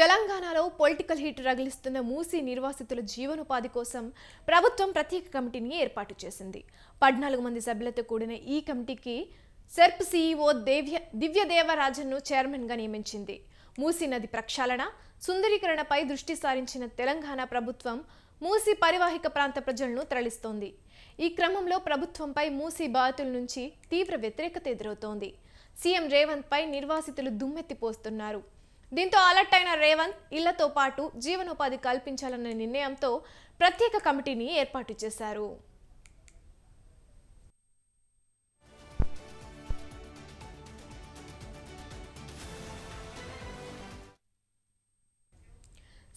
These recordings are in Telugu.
తెలంగాణలో పొలిటికల్ హీట్ రగిలిస్తున్న మూసీ నిర్వాసితుల జీవనోపాధి కోసం ప్రభుత్వం ప్రత్యేక కమిటీని ఏర్పాటు చేసింది. పద్నాలుగు మంది సభ్యులతో కూడిన ఈ కమిటీకి సెర్ప్ సీఈఓ దేవ్య దివ్యదేవరాజన్ను చైర్మన్గా నియమించింది. మూసీ నది ప్రక్షాళన సుందరీకరణపై దృష్టి సారించిన తెలంగాణ ప్రభుత్వం మూసీ పరివాహిక ప్రాంత ప్రజలను తరలిస్తోంది. ఈ క్రమంలో ప్రభుత్వంపై మూసీ బాధితుల నుంచి తీవ్ర వ్యతిరేకత ఎదురవుతోంది. సీఎం రేవంత్ పై నిర్వాసితులు దుమ్మెత్తిపోస్తున్నారు దీంతో అలర్ట్ అయిన రేవంత్ ఇళ్ళతో పాటు జీవనోపాధి కల్పించాలన్న నిర్ణయంతో ప్రత్యేక కమిటీని ఏర్పాటు చేశారు.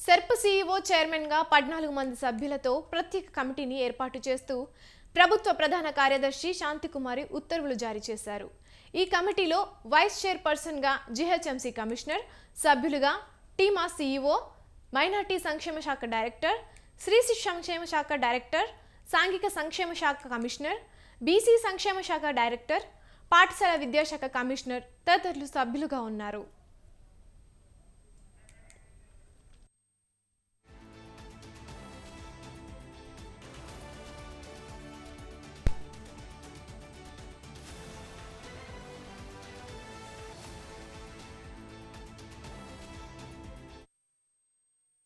సెర్ప్ సీఈఓ చైర్మన్గా పద్నాలుగు మంది సభ్యులతో ప్రత్యేక కమిటీని ఏర్పాటు చేస్తూ ప్రభుత్వ ప్రధాన కార్యదర్శి శాంతికుమారి ఉత్తర్వులు జారీ చేశారు. ఈ కమిటీలో వైస్ చైర్పర్సన్గా జిహెచ్ఎంసీ కమిషనర్ సభ్యులుగా టీమా సీఈఓ మైనార్టీ సంక్షేమ శాఖ డైరెక్టర్ శ్రీశి సంక్షేమ శాఖ డైరెక్టర్ సాంఘిక సంక్షేమ శాఖ కమిషనర్ బీసీ సంక్షేమ శాఖ డైరెక్టర్ పాఠశాల విద్యాశాఖ కమిషనర్ తదితరులు సభ్యులుగా ఉన్నారు.